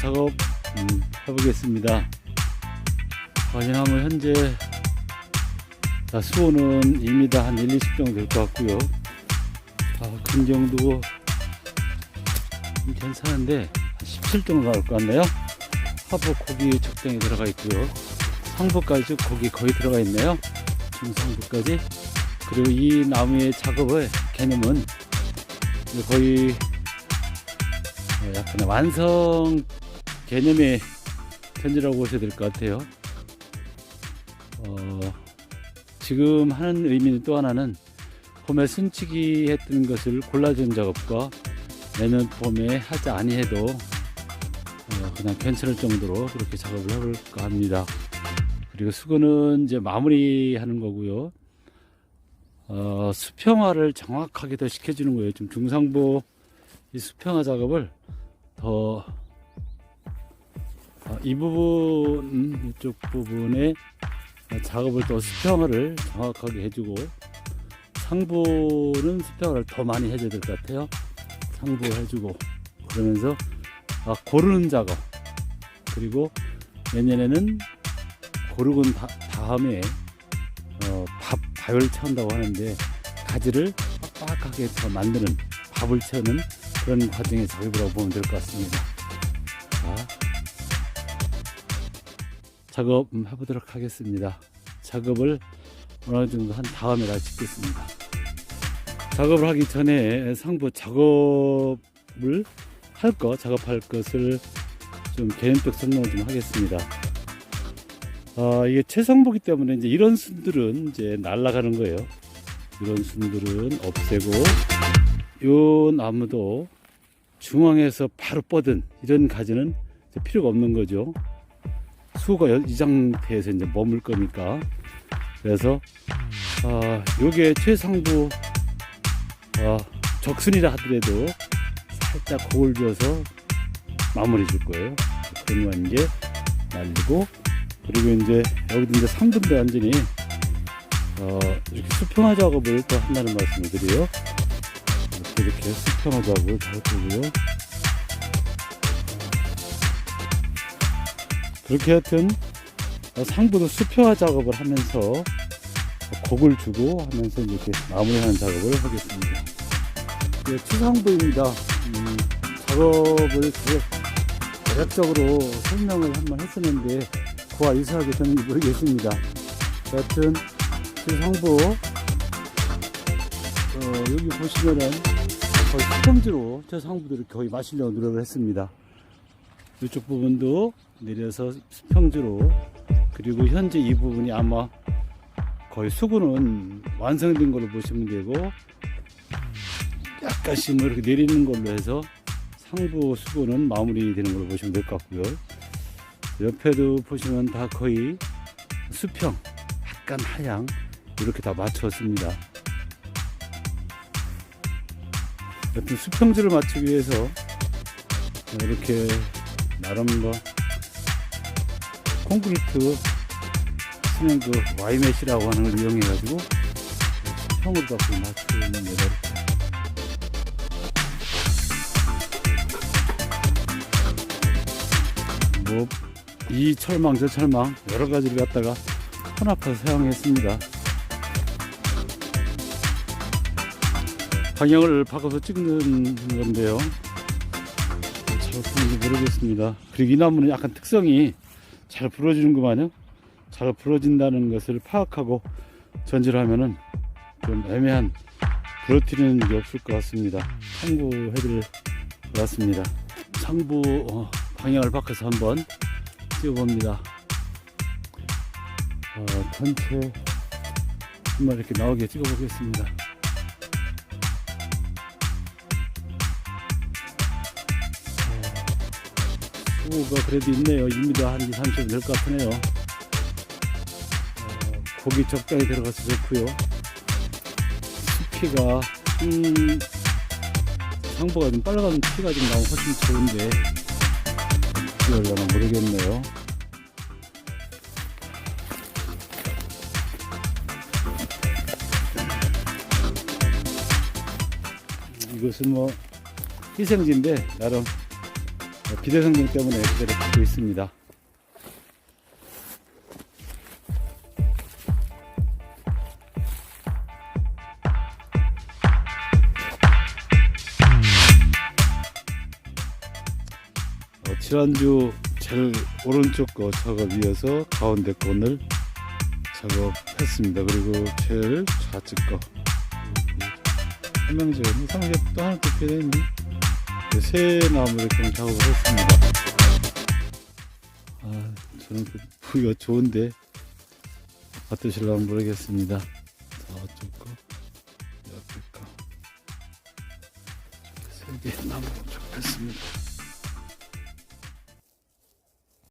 작업 음, 해보겠습니다. 과일나무 현재 자, 수온은 이미 다한 1, 20 정도 될것 같고요. 아, 근정도 좀 괜찮은데 한17 정도 나올 것 같네요. 하부 고기 적당히 들어가 있고요. 상부까지 고기 거의 들어가 있네요. 중상부까지. 그리고 이 나무의 작업의 개념은 거의 어, 약간 완성 개념의 편지라고 보셔야 될 것 같아요. 어, 지금 하는 의미는 또 하나는 봄에 순치기 했던 것을 골라준 작업과 내년 봄에 하지 아니해도 어, 그냥 괜찮을 정도로 그렇게 작업을 해볼까 합니다. 그리고 수건은 이제 마무리하는 거고요. 어, 수평화를 정확하게 더 시켜주는 거예요. 좀 중상부 이 수평화 작업을 더, 어, 이 부분, 이쪽 부분에 작업을 더 수평화를 정확하게 해주고, 상부는 수평화를 더 많이 해줘야 될 것 같아요. 상부 해주고, 그러면서, 아, 고르는 작업. 그리고 내년에는 고르곤 다, 다음에, 어, 밥, 밥을 채운다고 하는데, 가지를 빡빡하게 더 만드는, 밥을 채우는 그런 과정의 작업이라고 보면 될 것 같습니다. 자, 작업 음, 해보도록 하겠습니다. 작업을 어느 정도 한 다음에 다시 찍겠습니다. 작업을 하기 전에 상부 작업을 할 것, 작업할 것을 좀 개념적 설명을 좀 하겠습니다. 아, 이게 최상보기 때문에 이제 이런 순들은 이제 날아가는 거예요. 이런 순들은 없애고, 요 나무도 중앙에서 바로 뻗은 이런 가지는 필요가 없는 거죠. 수가 여- 이 상태에서 이제 머물 거니까. 그래서, 아, 요게 최상부, 아, 적순이라 하더라도 살짝 고을 줘서 마무리 줄 거예요. 그러면 이제 날리고, 그리고 이제 여기도 이제 3분대 완전히, 어, 이렇게 수평화 작업을 또 한다는 말씀을 드려요. 이렇게, 작업을 할 거고요. 그렇게 하여튼 어, 상부도 수평화 작업을 하면서 곡을 주고 하면서 이렇게 마무리하는 작업을 하겠습니다. 예, 추상부입니다. 음, 작업을 대- 대략적으로 설명을 한번 했었는데 그와 유사하게 저는 모르겠습니다. 여하튼 추상부 어, 여기 보시면은 거의 수평지로 저 상부들을 거의 마시려고 노력을 했습니다. 이쪽 부분도 내려서 수평지로 그리고 현재 이 부분이 아마 거의 수구는 완성된 걸로 보시면 되고 약간씩 뭐 이렇게 내리는 걸로 해서 상부 수구는 마무리되는 걸로 보시면 될 것 같고요. 옆에도 보시면 다 거의 수평, 약간 하향 이렇게 다 맞췄습니다. 여튼 수평지를 맞추기 위해서 이렇게 나름 뭐 콘크리트 수면 그 와이맷이라고 하는 걸 이용해 가지고 수평으로 갖고 맞추는 거다 뭐이 철망 저 철망 여러 가지를 갖다가 혼합해서 사용했습니다. 방향을 바꿔서 찍는 건데요. 잘 보는지 모르겠습니다. 그리고 이 나무는 약간 특성이 잘 부러지는구만요. 잘 부러진다는 것을 파악하고 전지를 좀 애매한 부러뜨리는 일이 없을 것 같습니다. 참고해드릴 것 같습니다. 상부 어, 방향을 바꿔서 한번 찍어봅니다. 어, 전체 한번 이렇게 나오게 찍어보겠습니다. 수고가 그래도 있네요. 2m 한 2, 30점 될것 같으네요. 어, 고기 적당히 들어가서 좋고요. 피가 음, 상보가 좀 빨라가는 피가 좀 나오면 훨씬 좋은데 하려나 모르겠네요. 이것은 뭐 희생지인데 나름 어, 비대 성경 때문에 그대로 갖고 있습니다. 어, 지난주 제일 오른쪽 거 작업 이어서 가운데 거를 작업했습니다. 그리고 제일 좌측 거 한명제는 이상하게 또 하나 더 필요했니? 새 나무를 좀 작업을 했습니다. 아, 저는 그 부위가 좋은데 어떠실려면 모르겠습니다.